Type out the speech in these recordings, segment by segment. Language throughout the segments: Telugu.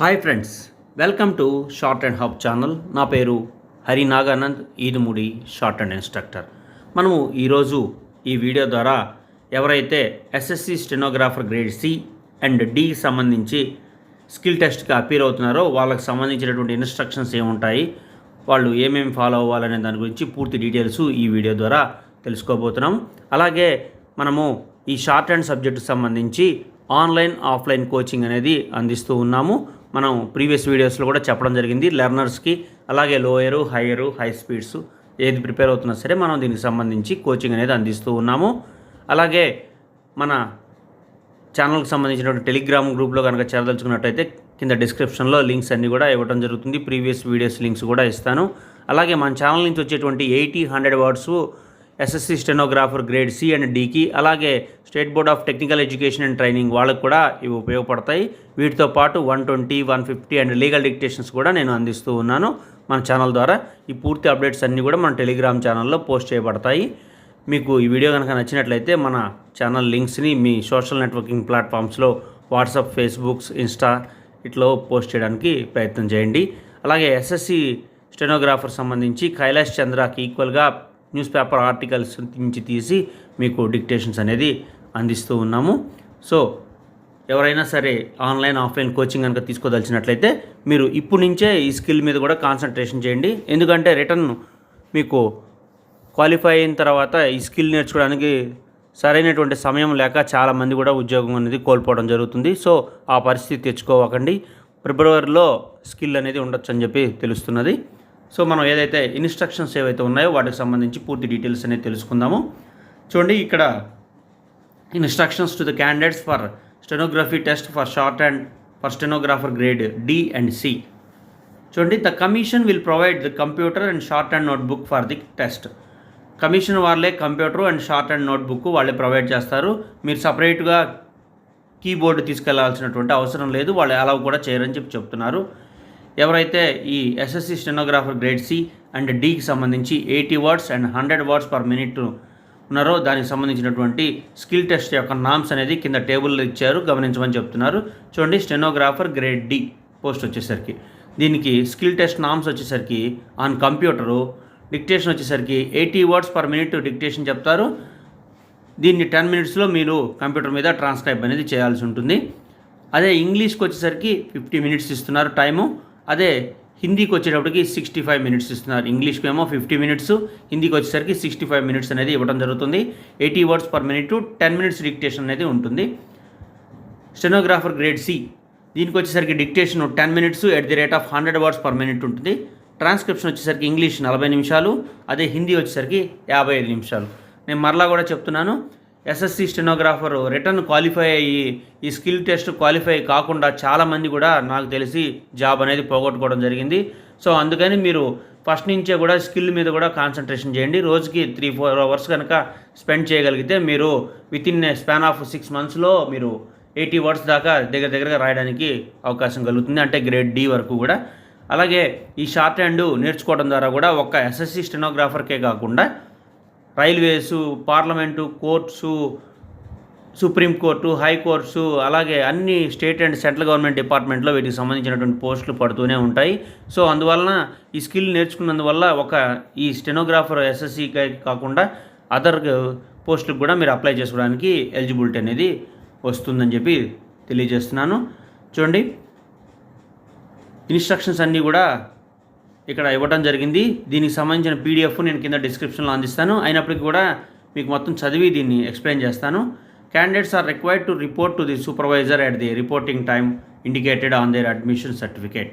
Hi friends welcome to shorthand hub channel. నా పేరు Hari Naganand Edumudi shorthand instructor. మనము ఈరోజు ఈ వీడియో ద్వారా ఎవరైతే SSC stenographer grade C and డికి సంబంధించి స్కిల్ టెస్ట్కి అపీర్ అవుతున్నారో వాళ్ళకి సంబంధించినటువంటి ఇన్స్ట్రక్షన్స్ ఏముంటాయి వాళ్ళు ఏమేమి ఫాలో అవ్వాలనే దాని గురించి పూర్తి డీటెయిల్స్ ఈ వీడియో ద్వారా తెలుసుకోబోతున్నాం. అలాగే మనము ఈ షార్ట్ అండ్ సబ్జెక్టు సంబంధించి ఆన్లైన్ ఆఫ్లైన్ కోచింగ్ అనేది అందిస్తూ ఉన్నాము. మనం ప్రీవియస్ వీడియోస్లో కూడా చెప్పడం జరిగింది. లెర్నర్స్కి అలాగే లోయరు హయ్యరు హై స్పీడ్స్ ఏది ప్రిపేర్ అవుతున్నా సరే మనం దీనికి సంబంధించి కోచింగ్ అనేది అందిస్తూ ఉన్నాము. అలాగే మన ఛానల్కి సంబంధించినటువంటి టెలిగ్రామ్ గ్రూప్లో కనుక చేరదలుచుకున్నట్టయితే కింద డిస్క్రిప్షన్లో లింక్స్ అన్నీ కూడా ఇవ్వడం జరుగుతుంది. ప్రీవియస్ వీడియోస్ లింక్స్ కూడా ఇస్తాను. అలాగే మన ఛానల్ నుంచి వచ్చేటువంటి eighty hundred words SSC stenographer grade C and డికి అలాగే state board of technical education and training వాళ్ళకు కూడా ఇవి ఉపయోగపడతాయి. వీటితో పాటు one twenty one fifty and legal dictations కూడా నేను అందిస్తూ ఉన్నాను మన ఛానల్ ద్వారా. ఈ పూర్తి అప్డేట్స్ అన్నీ కూడా మన టెలిగ్రామ్ ఛానల్లో పోస్ట్ చేయబడతాయి. మీకు ఈ వీడియో కనుక నచ్చినట్లయితే మన ఛానల్ లింక్స్ని మీ సోషల్ నెట్వర్కింగ్ ప్లాట్ఫామ్స్లో వాట్సాప్ ఫేస్బుక్స్ ఇన్స్టా ఇట్లో పోస్ట్ చేయడానికి ప్రయత్నం చేయండి. అలాగే ఎస్ఎస్సి స్టెనోగ్రాఫర్ సంబంధించి కైలాష్ చంద్రకి ఈక్వల్గా న్యూస్ పేపర్ ఆర్టికల్స్ నుంచి తీసి మీకు డిక్టేషన్స్ అనేది అందిస్తూ ఉన్నాము. సో ఎవరైనా సరే ఆన్లైన్ ఆఫ్లైన్ కోచింగ్ కనుక తీసుకోదలిచినట్లయితే మీరు ఇప్పుడు నుంచే ఈ స్కిల్ మీద కూడా కాన్సన్ట్రేషన్ చేయండి. ఎందుకంటే రిటర్న్ మీకు క్వాలిఫై అయిన తర్వాత ఈ స్కిల్ నేర్చుకోవడానికి సరైనటువంటి సమయం లేక చాలామంది కూడా ఉద్యోగం అనేది కోల్పోవడం జరుగుతుంది. సో ఆ పరిస్థితి తెచ్చుకోవకండి. ఫిబ్రవరిలో స్కిల్ అనేది ఉండొచ్చు అని చెప్పి తెలుస్తున్నది. సో మనం ఏదైతే ఇన్స్ట్రక్షన్స్ ఏవైతే ఉన్నాయో వాటికి సంబంధించి పూర్తి డీటెయిల్స్ అనేది తెలుసుకుందాము. చూడండి ఇక్కడ instructions to the candidates for stenography test for shorthand for stenographer grade D and C. చూడండి the commission will provide the computer and shorthand notebook for the test. Commission వాళ్ళే computer and shorthand notebook వాళ్ళే ప్రొవైడ్ చేస్తారు. మీరు సపరేట్గా కీబోర్డు తీసుకెళ్ళాల్సినటువంటి అవసరం లేదు. వాళ్ళు అలౌ కూడా చేయరని చెప్పి చెప్తున్నారు. ఎవరైతే ఈ SSC stenographer grade C and డికి సంబంధించి eighty words and hundred words per minute ఉన్నారో దానికి సంబంధించినటువంటి స్కిల్ టెస్ట్ యొక్క నామ్స్ అనేది కింద టేబుల్లో ఇచ్చారు గమనించమని చెప్తున్నారు. చూడండి స్టెనోగ్రాఫర్ గ్రేడ్ డి పోస్ట్ వచ్చేసరికి. దీనికి స్కిల్ టెస్ట్ నామ్స్ వచ్చేసరికి ఆన్ కంప్యూటరు డిక్టేషన్ వచ్చేసరికి eighty words per minute dictation చెప్తారు. దీన్ని టెన్ మినిట్స్లో మీరు కంప్యూటర్ మీద ట్రాన్స్క్రైబ్ అనేది చేయాల్సి ఉంటుంది. అదే ఇంగ్లీష్కి వచ్చేసరికి ఫిఫ్టీ మినిట్స్ ఇస్తున్నారు టైము అదే హిందీకి వచ్చేటప్పటికి సిక్స్టీ ఫైవ్ మినిట్స్ ఇస్తున్నారు ఇంగ్లీష్కి ఏమో ఫిఫ్టీ మినిట్స్ హిందీకి వచ్చేసరికి సిక్స్టీ ఫైవ్ మినిట్స్ అనేది ఇవ్వడం జరుగుతుంది. Eighty words per minute ten minutes dictation అనేది ఉంటుంది. స్టెనోగ్రాఫర్ గ్రేడ్ సి దీనికి వచ్చేసరికి dictation ten minutes at the rate of hundred words per minute ఉంటుంది. ట్రాన్స్క్రిప్షన్ వచ్చేసరికి ఇంగ్లీష్ నలభై నిమిషాలు అదే హిందీ వచ్చేసరికి యాభై ఐదు నిమిషాలు. నేను మరలా కూడా చెప్తున్నాను ఎస్ఎస్సి స్టెనోగ్రాఫర్ రిటర్న్ క్వాలిఫై అయ్యి ఈ స్కిల్ టెస్ట్ క్వాలిఫై కాకుండా చాలామంది కూడా నాకు తెలిసి జాబ్ అనేది పోగొట్టుకోవడం జరిగింది. సో అందుకని మీరు ఫస్ట్ నుంచే కూడా స్కిల్ మీద కూడా కాన్సన్ట్రేషన్ చేయండి. రోజుకి త్రీ ఫోర్ అవర్స్ కనుక స్పెండ్ చేయగలిగితే మీరు within span of six మంత్స్లో మీరు ఎయిటీ వర్డ్స్ దాకా దగ్గర దగ్గరగా రాయడానికి అవకాశం కలుగుతుంది. అంటే గ్రేడ్ డి వరకు కూడా. అలాగే ఈ షార్ట్ హ్యాండ్ నేర్చుకోవడం ద్వారా కూడా ఒక ఎస్ఎస్సి స్టెనోగ్రాఫర్కే కాకుండా railways parliament courts supreme court high courts అలాగే అన్ని స్టేట్ అండ్ సెంట్రల్ గవర్నమెంట్ డిపార్ట్మెంట్లో వీటికి సంబంధించినటువంటి పోస్టులు పడుతూనే ఉంటాయి. సో అందువలన ఈ స్కిల్ నేర్చుకున్నందువల్ల ఒక ఈ స్టెనోగ్రాఫర్ ఎస్ఎస్సి కాకుండా అదర్ పోస్టులకు కూడా మీరు అప్లై చేసుకోవడానికి ఎలిజిబిలిటీ అనేది వస్తుందని చెప్పి తెలియజేస్తున్నాను. చూడండి. ఇన్స్ట్రక్షన్స్ అన్నీ కూడా ఇక్కడ ఇవ్వడం జరిగింది. దీనికి సంబంధించిన పీడిఎఫ్ నేను కింద డిస్క్రిప్షన్లో అందిస్తాను. అయినప్పటికీ కూడా మీకు మొత్తం చదివి దీన్ని ఎక్స్ప్లెయిన్ చేస్తాను. Candidates are required to report to the supervisor at the reporting time indicated on their admission certificate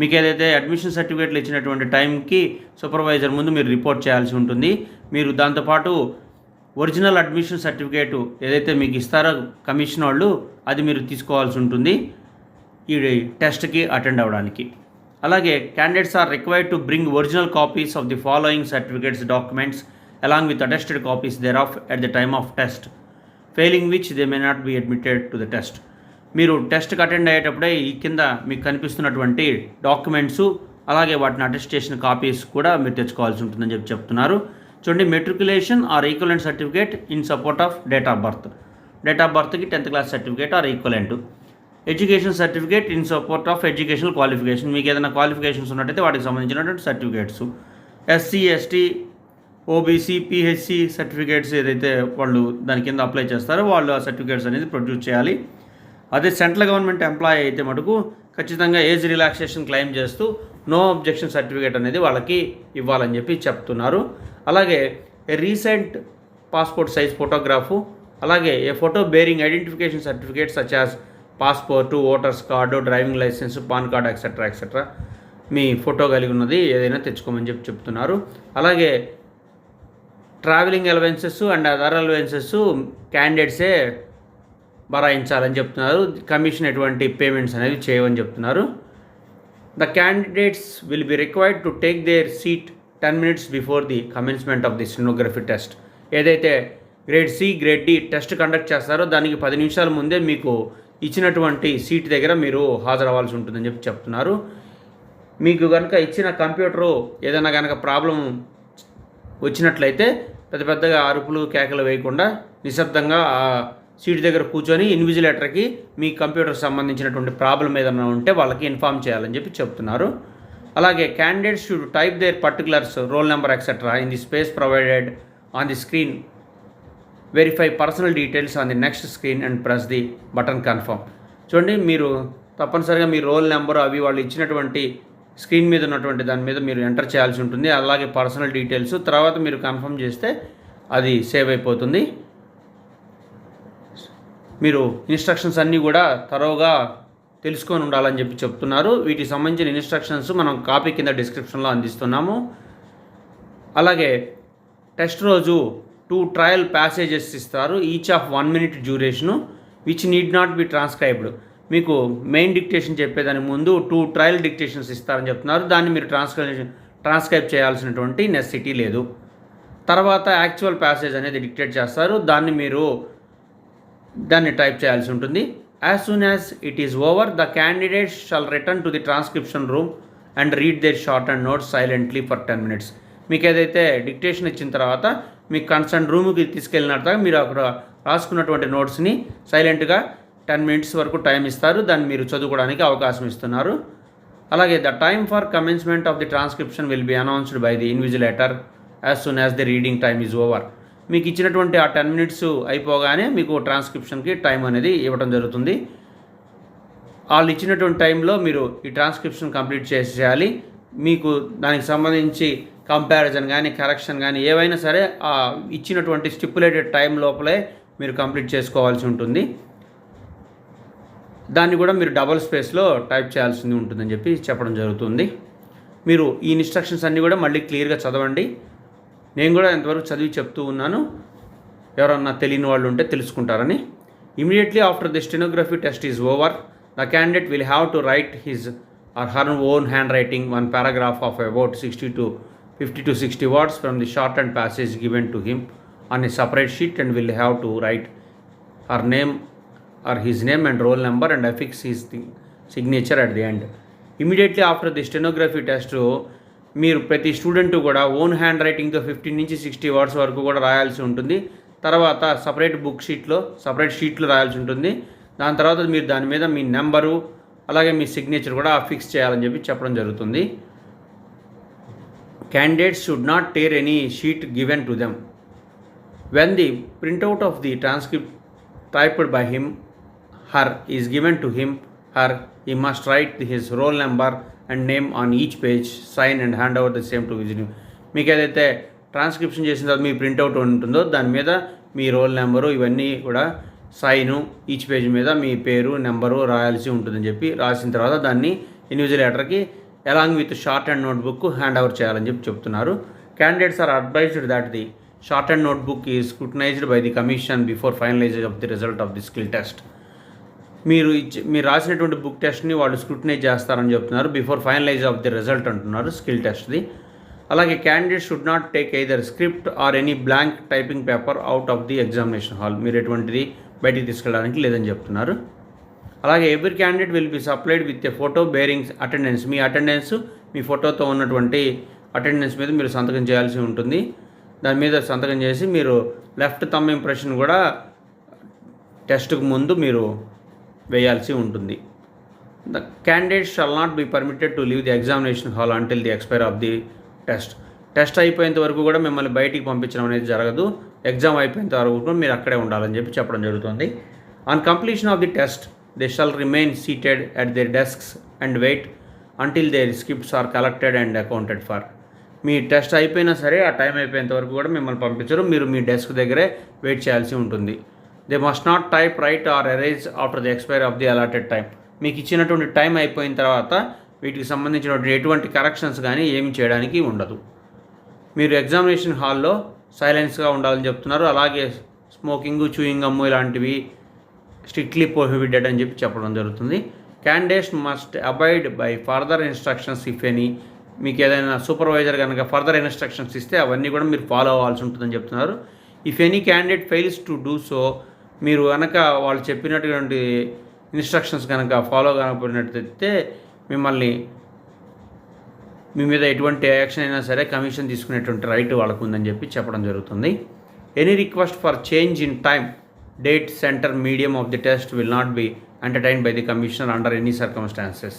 మీకు ఏదైతే అడ్మిషన్ సర్టిఫికేట్లు ఇచ్చినటువంటి టైంకి సూపర్వైజర్ ముందు మీరు రిపోర్ట్ చేయాల్సి ఉంటుంది. మీరు దాంతోపాటు ఒరిజినల్ అడ్మిషన్ సర్టిఫికేట్ ఏదైతే మీకు ఇస్తారో కమిషన్ వాళ్ళు అది మీరు తీసుకోవాల్సి ఉంటుంది. ఈ టెస్ట్కి అటెండ్ అవ్వడానికి. అలాగే candidates are required to bring original copies of the following certificates documents along with attested copies thereof at the time of test failing which they may not be admitted to the test మీరు టెస్ట్కి అటెండ్ అయ్యేటప్పుడే ఈ కింద మీకు కనిపిస్తున్నటువంటి డాక్యుమెంట్స్ అలాగే వాటిని అటెస్ట్ చేసిన కాపీస్ కూడా మీరు తెచ్చుకోవాల్సి ఉంటుందని చెప్పి చెప్తున్నారు. చూడండి matriculation or equivalent certificate in support of date of birth date of బర్త్కి tenth class certificate or equivalent education certificate in support of educational qualification. మీకు ఏదైనా క్వాలిఫికేషన్స్ ఉన్నట్టయితే వాటికి సంబంధించినటువంటి certificates. SC ST OBC PHC certificates ఏదైతే వాళ్ళు దాని కింద అప్లై చేస్తారో వాళ్ళు ఆ సర్టిఫికేట్స్ అనేది ప్రొడ్యూస్ చేయాలి. అదే సెంట్రల్ గవర్నమెంట్ ఎంప్లాయీ అయితే మటుకు ఖచ్చితంగా ఏజ్ రిలాక్సేషన్ క్లెయిమ్ చేస్తూ నో అబ్జెక్షన్ సర్టిఫికేట్ అనేది వాళ్ళకి ఇవ్వాలని చెప్పి చెప్తున్నారు. అలాగే రీసెంట్ పాస్పోర్ట్ సైజ్ ఫోటోగ్రాఫు అలాగే a photo bearing identification certificate such as passport voters card driving licence PAN card etcetera etcetera me photo కలిగి ఉన్నది ఏదైనా తెచ్చుకోమని చెప్పి చెప్తున్నారు. అలాగే travelling allowances and other allowances క్యాండిడేట్సే బరాయించాలని చెప్తున్నారు. కమిషన్ ఎటువంటి పేమెంట్స్ అనేవి చేయమని చెప్తున్నారు. The candidates will be required to take their seat ten minutes before the commencement of the stenography test. ఏదైతే grade C grade D test conduct చేస్తారో దానికి పది నిమిషాల ముందే మీకు ఇచ్చినటువంటి సీట్ దగ్గర మీరు హాజరవ్వాల్సి ఉంటుందని చెప్పి చెప్తున్నారు. మీకు కనుక ఇచ్చిన కంప్యూటరు ఏదైనా కనుక ప్రాబ్లం వచ్చినట్లయితే పెద్ద పెద్దగా అరుపులు కేకలు వేయకుండా నిశ్శబ్దంగా ఆ సీట్ దగ్గర కూర్చొని ఇన్విజిలేటర్కి మీ కంప్యూటర్ సంబంధించినటువంటి ప్రాబ్లం ఏదైనా ఉంటే వాళ్ళకి ఇన్ఫామ్ చేయాలని చెప్పి చెప్తున్నారు. అలాగే candidates should type their particulars roll number etcetera in the space provided on the screen verify personal details on the next screen and press the button confirm చూడండి మీరు తప్పనిసరిగా మీ రోల్ నెంబర్ అవి వాళ్ళు ఇచ్చినటువంటి స్క్రీన్ మీద ఉన్నటువంటి దాని మీద మీరు ఎంటర్ చేయాల్సి ఉంటుంది. అలాగే పర్సనల్ డీటెయిల్స్ తర్వాత మీరు కన్ఫర్మ్ చేస్తే అది సేవ్ అయిపోతుంది. మీరు ఇన్స్ట్రక్షన్స్ అన్నీ కూడా తరోగా తెలుసుకొని ఉండాలని చెప్పి చెప్తున్నారు. వీటికి సంబంధించిన ఇన్స్ట్రక్షన్స్ మనం కాపీ కింద డిస్క్రిప్షన్లో అందిస్తున్నాము. అలాగే టెస్ట్ రోజు టూ ట్రయల్ ప్యాసేజెస్ ఇస్తారు each of one minute duration which need not be transcribed మీకు మెయిన్ డిక్టేషన్ చెప్పేదాని ముందు టూ ట్రయల్ డిక్టేషన్స్ ఇస్తారని చెప్తున్నారు. దాన్ని మీరు ట్రాన్స్క్రైబ్ ట్రాన్స్క్రైబ్ చేయాల్సినటువంటి నెసిటీ లేదు. తర్వాత యాక్చువల్ ప్యాసేజ్ అనేది డిక్టేట్ చేస్తారు. దాన్ని మీరు దాన్ని టైప్ చేయాల్సి ఉంటుంది. As soon as it is over the candidate shall return to the transcription room and read their shorthand notes silently for ten minutes మీకు ఏదైతే డిక్టేషన్ ఇచ్చిన తర్వాత మీ కన్సర్న్ రూమ్కి తీసుకెళ్ళినట్టుగా మీరు అక్కడ రాసుకున్నటువంటి నోట్స్ని సైలెంట్గా టెన్ మినిట్స్ వరకు టైం ఇస్తారు. దాన్ని మీరు చదువుకోవడానికి అవకాశం ఇస్తున్నారు. అలాగే the time for commencement of the transcription will be announced by the invigilator as soon as the reading time is over. మీకు ఇచ్చినటువంటి ఆ టెన్ మినిట్స్ అయిపోగానే మీకు ట్రాన్స్క్రిప్షన్కి టైం అనేది ఇవ్వడం జరుగుతుంది. వాళ్ళు ఇచ్చినటువంటి టైంలో మీరు ఈ ట్రాన్స్క్రిప్షన్ కంప్లీట్ చేసేయాలి. మీకు దానికి సంబంధించి కంపారిజన్ కానీ కరెక్షన్ కానీ ఏవైనా సరే ఆ ఇచ్చినటువంటి స్టిపులేటెడ్ టైం లోపలే మీరు కంప్లీట్ చేసుకోవాల్సి ఉంటుంది. దాన్ని కూడా మీరు డబల్ స్పేస్లో టైప్ చేయాల్సి ఉంటుందని చెప్పి చెప్పడం జరుగుతుంది. మీరు ఈ ఇన్స్ట్రక్షన్స్ అన్నీ కూడా మళ్ళీ క్లియర్గా చదవండి. నేను కూడా ఇంతవరకు చదివి చెప్తూ ఉన్నాను. ఎవరన్నా తెలియని వాళ్ళు ఉంటే తెలుసుకుంటారని. Immediately after the stenography test is over the candidate will have to write his or her own handwriting one paragraph of about sixty to fifty to sixty words from the shorthand passage given to him on a separate sheet and will have to write her name or his name and roll number and affix thing signature at the end. Immediately after the stenography test మీరు ప్రతి స్టూడెంట్ కూడా ఓన్ హ్యాండ్ రైటింగ్తో ఫిఫ్టీన్ నుంచి సిక్స్టీ వర్డ్స్ వరకు కూడా రాయాల్సి ఉంటుంది. తర్వాత సపరేట్ బుక్ షీట్లో సపరేట్ షీట్లో రాయాల్సి ఉంటుంది. దాని తర్వాత మీరు దాని మీద మీ నెంబరు అలాగే మీ సిగ్నేచర్ కూడా ఫిక్స్ చేయాలని చెప్పి చెప్పడం జరుగుతుంది. Candidates should not tear any sheet given to them when the printout of the transcript typed by him her is given to him her he must write his roll number and name on each page sign and hand over the same to విజిన్ మీకు ఏదైతే ట్రాన్స్క్రిప్షన్ చేసిన తర్వాత మీ ప్రింట్అవుట్ ఉంటుందో దాని మీద మీ రోల్ నెంబరు ఇవన్నీ కూడా సైను ఈచ్ పేజ్ మీద మీ పేరు నెంబరు రాయాల్సి ఉంటుందని చెప్పి రాసిన తర్వాత దాన్ని ఇన్విజిలేటర్కి along with shorthand notebook hand over చేయాలని చెప్పి చెప్తున్నారు. Candidates are advised that the shorthand notebook ఈ scrutinised by the commission before finalise of the result of the skill test మీరు ఇచ్చి మీరు రాసినటువంటి బుక్ టెస్ట్ని వాళ్ళు స్క్రూటనైజ్ చేస్తారని చెప్తున్నారు before finalise of the result అంటున్నారు స్కిల్ టెస్ట్ది అలాగే candidate should not take either script or any blank typing paper out of the examination hall మీరు ఎటువంటిది బయటికి తీసుకెళ్ళడానికి లేదని చెప్తున్నారు. అలాగే every candidate will be supplied with a photo bearings attendance me attendance మీ ఫోటోతో ఉన్నటువంటి అటెండెన్స్ మీద మీరు సంతకం చేయాల్సి ఉంటుంది. దాని మీద సంతకం చేసి మీరు లెఫ్ట్ తమ్ ఇంప్రెషన్ కూడా టెస్ట్కు ముందు మీరు వేయాల్సి ఉంటుంది. The candidate shall not be permitted to leave the examination hall until the expire of the test test అయిపోయేంత వరకు కూడా మిమ్మల్ని బయటికి పంపించడం అనేది జరగదు. ఎగ్జామ్ అయిపోయేంత వరకు కూడా మీరు అక్కడే ఉండాలని చెప్పి చెప్పడం జరుగుతుంది. On completion of the test they shall remain seated at their desks and wait until their scripts are collected and accounted for మీ టెస్ట్ అయిపోయినా సరే ఆ టైం అయిపోయేంత వరకు కూడా మిమ్మల్ని పంపించరు. మీరు మీ డెస్క్ దగ్గరే వెయిట్ చేయాల్సి ఉంటుంది. They must not type write or erase after the expire of the allotted time మీకు ఇచ్చినటువంటి టైం అయిపోయిన తర్వాత వీటికి సంబంధించినటువంటి ఎటువంటి కరెక్షన్స్ కానీ ఏమి చేయడానికి ఉండదు. మీరు ఎగ్జామినేషన్ హాల్లో సైలెన్స్గా ఉండాలని చెప్తున్నారు. అలాగే స్మోకింగ్ చూయింగ్ అమ్ము ఇలాంటివి స్ట్రిక్ట్లీ ప్రొహిబిటెడ్ అని చెప్పి చెప్పడం జరుగుతుంది. Candidates must abide by further instructions if any మీకు ఏదైనా సూపర్వైజర్ కనుక ఫర్దర్ ఇన్స్ట్రక్షన్స్ ఇస్తే అవన్నీ కూడా మీరు ఫాలో అవ్వాల్సి ఉంటుందని చెప్తున్నారు. If any candidate fails to do so మీరు కనుక వాళ్ళు చెప్పినటువంటి ఇన్స్ట్రక్షన్స్ కనుక ఫాలో కాకపోయినట్టయితే మిమ్మల్ని మీ మీద ఎటువంటి యాక్షన్ అయినా సరే కమిషన్ తీసుకునేటువంటి రైట్ వాళ్ళకు ఉందని చెప్పి చెప్పడం జరుగుతుంది. Any request for change in time date centre medium of the test will not be entertain by the commissioner under any circumstances.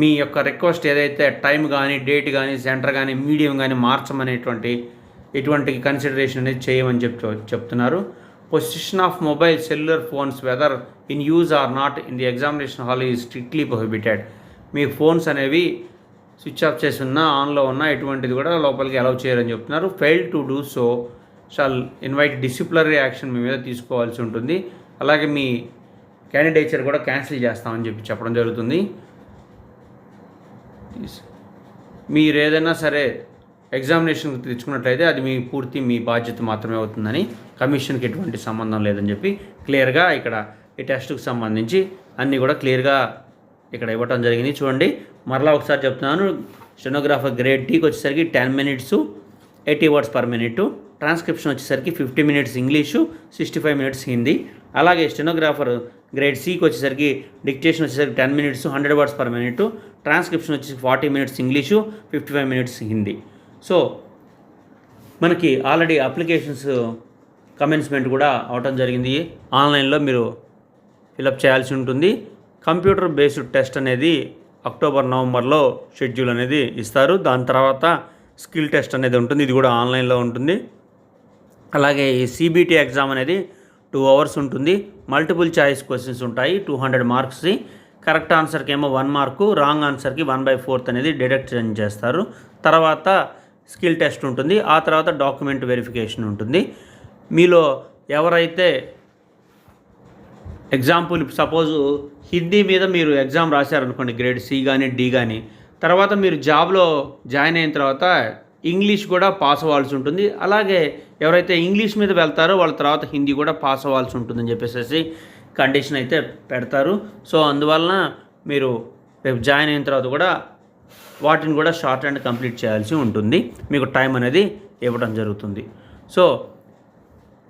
మీ యొక్క రిక్వెస్ట్ ఏదైతే టైం కానీ డేట్ కానీ సెంటర్ కానీ మీడియం కానీ మార్చమనేటువంటి ఎటువంటి కన్సిడరేషన్ అనేది చేయమని చెప్ చెప్తున్నారు. Position of mobile cellular phones whether in use or not in the examination hall is strictly prohibited me phones అనేవి స్విచ్ ఆఫ్ చేసి ఉన్నా ఆన్లో ఉన్నా ఎటువంటిది కూడా లోపలికి అలౌ చేయరని చెప్తున్నారు. Fail to do so shall invite disciplinary action మీ మీద తీసుకోవాల్సి ఉంటుంది. అలాగే మీ క్యాండిడేచర్ కూడా క్యాన్సిల్ చేస్తామని చెప్పి చెప్పడం జరుగుతుంది. మీరు ఏదైనా సరే ఎగ్జామినేషన్ తెచ్చుకున్నట్లయితే అది మీ పూర్తి మీ బాధ్యత మాత్రమే అవుతుందని కమిషన్కి ఎటువంటి సంబంధం లేదని చెప్పి క్లియర్గా ఇక్కడ ఈ టెస్ట్కి సంబంధించి అన్నీ కూడా క్లియర్గా ఇక్కడ ఇవ్వటం జరిగింది. చూడండి మరలా ఒకసారి చెప్తున్నాను స్టెనోగ్రాఫర్ గ్రేడ్ టీకి వచ్చేసరికి ten minutes eighty words per minute. Transcription వచ్చేసరికి fifty minutes English sixty five minutes Hindi. అలాగే స్టెనోగ్రాఫర్ గ్రేడ్ సికి వచ్చేసరికి డిక్టేషన్ వచ్చేసరికి ten minutes hundred words per minute. Transcription వచ్చేసి forty minutes English fifty five minutes Hindi. So మనకి ఆల్రెడీ అప్లికేషన్స్ కమెన్స్మెంట్ కూడా అవటం జరిగింది. ఆన్లైన్లో మీరు ఫిలప్ చేయాల్సి ఉంటుంది. కంప్యూటర్ బేస్డ్ టెస్ట్ అనేది అక్టోబర్ నవంబర్లో షెడ్యూల్ అనేది ఇస్తారు. దాని తర్వాత స్కిల్ టెస్ట్ అనేది ఉంటుంది. ఇది కూడా ఆన్లైన్లో ఉంటుంది. అలాగే ఈ సిబిటి ఎగ్జామ్ అనేది టూ అవర్స్ ఉంటుంది. మల్టిపుల్ చాయిస్ క్వశ్చన్స్ ఉంటాయి. టూ హండ్రెడ్ మార్క్స్ది కరెక్ట్ ఆన్సర్కి ఏమో వన్ మార్కు రాంగ్ ఆన్సర్కి వన్ బై ఫోర్త్ అనేది డిడక్షన్ చేస్తారు. తర్వాత స్కిల్ టెస్ట్ ఉంటుంది. ఆ తర్వాత డాక్యుమెంట్ వెరిఫికేషన్ ఉంటుంది. మీలో ఎవరైతే ఎగ్జాంపుల్ సపోజు హిందీ మీద మీరు ఎగ్జామ్ రాశారనుకోండి గ్రేడ్ సి కానీ డి కానీ తర్వాత మీరు జాబ్లో జాయిన్ అయిన తర్వాత ఇంగ్లీష్ కూడా పాస్ అవ్వాల్సి ఉంటుంది. అలాగే ఎవరైతే ఇంగ్లీష్ మీద వెళ్తారో వాళ్ళ తర్వాత హిందీ కూడా పాస్ అవ్వాల్సి ఉంటుందని చెప్పేసి కండిషన్ అయితే పెడతారు. సో అందువలన మీరు రేపు జాయిన్ అయిన తర్వాత కూడా వాటిని కూడా షార్ట్ అండ్ కంప్లీట్ చేయాల్సి ఉంటుంది. మీకు టైం అనేది ఇవ్వడం జరుగుతుంది. సో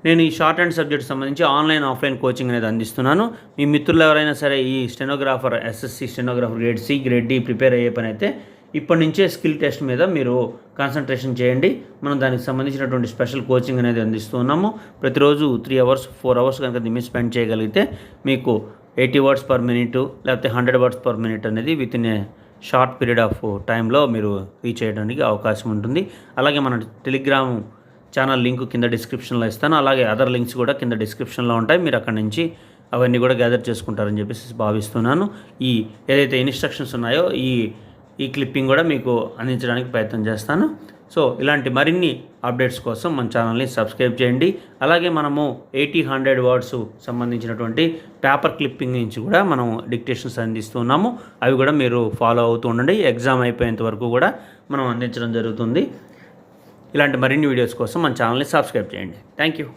నేను ఈ షార్ట్ అండ్ సబ్జెక్ట్ సంబంధించి ఆన్లైన్ ఆఫ్లైన్ కోచింగ్ అనేది అందిస్తున్నాను. మీ మిత్రులు ఎవరైనా సరే ఈ stenographer SSC stenographer grade C grade D prepare అయ్యే పని అయితే ఇప్పటి నుంచే స్కిల్ టెస్ట్ మీద మీరు కాన్సన్ట్రేషన్ చేయండి. మనం దానికి సంబంధించినటువంటి స్పెషల్ కోచింగ్ అనేది అందిస్తున్నాము ప్రతిరోజు త్రీ అవర్స్ ఫోర్ అవర్స్ కనుక దీన్ని స్పెండ్ చేయగలిగితే మీకు ఎయిటీ వర్డ్స్ పర్ మినిట్ లేకపోతే హండ్రెడ్ వర్డ్స్ పర్ మినిట్ అనేది with in a short period of టైంలో మీరు రీచ్ చేయడానికి అవకాశం ఉంటుంది. అలాగే మన టెలిగ్రామ్ ఛానల్ లింక్ కింద డిస్క్రిప్షన్లో ఇస్తాను. అలాగే అదర్ లింక్స్ కూడా కింద డిస్క్రిప్షన్లో ఉంటాయి. మీరు అక్కడి నుంచి అవన్నీ కూడా గ్యాదర్ చేసుకుంటారని చెప్పేసి భావిస్తున్నాను. ఈ ఏదైతే ఇన్స్ట్రక్షన్స్ ఉన్నాయో ఈ ఈ క్లిప్పింగ్ కూడా మీకు అందించడానికి ప్రయత్నం చేస్తాను. సో ఇలాంటి మరిన్ని అప్డేట్స్ కోసం మన ఛానల్ని సబ్స్క్రైబ్ చేయండి. అలాగే మనము ఎయిటీ హండ్రెడ్ వర్డ్స్ సంబంధించినటువంటి పేపర్ క్లిప్పింగ్ నుంచి కూడా మనం డిక్టేషన్స్ అందిస్తున్నాము అవి కూడా మీరు ఫాలో అవుతూ ఉండండి. ఎగ్జామ్ అయిపోయేంత వరకు కూడా మనం అందించడం జరుగుతుంది. ఇలాంటి మరిన్ని వీడియోస్ కోసం మన ఛానల్ని సబ్స్క్రైబ్ చేయండి. Thank you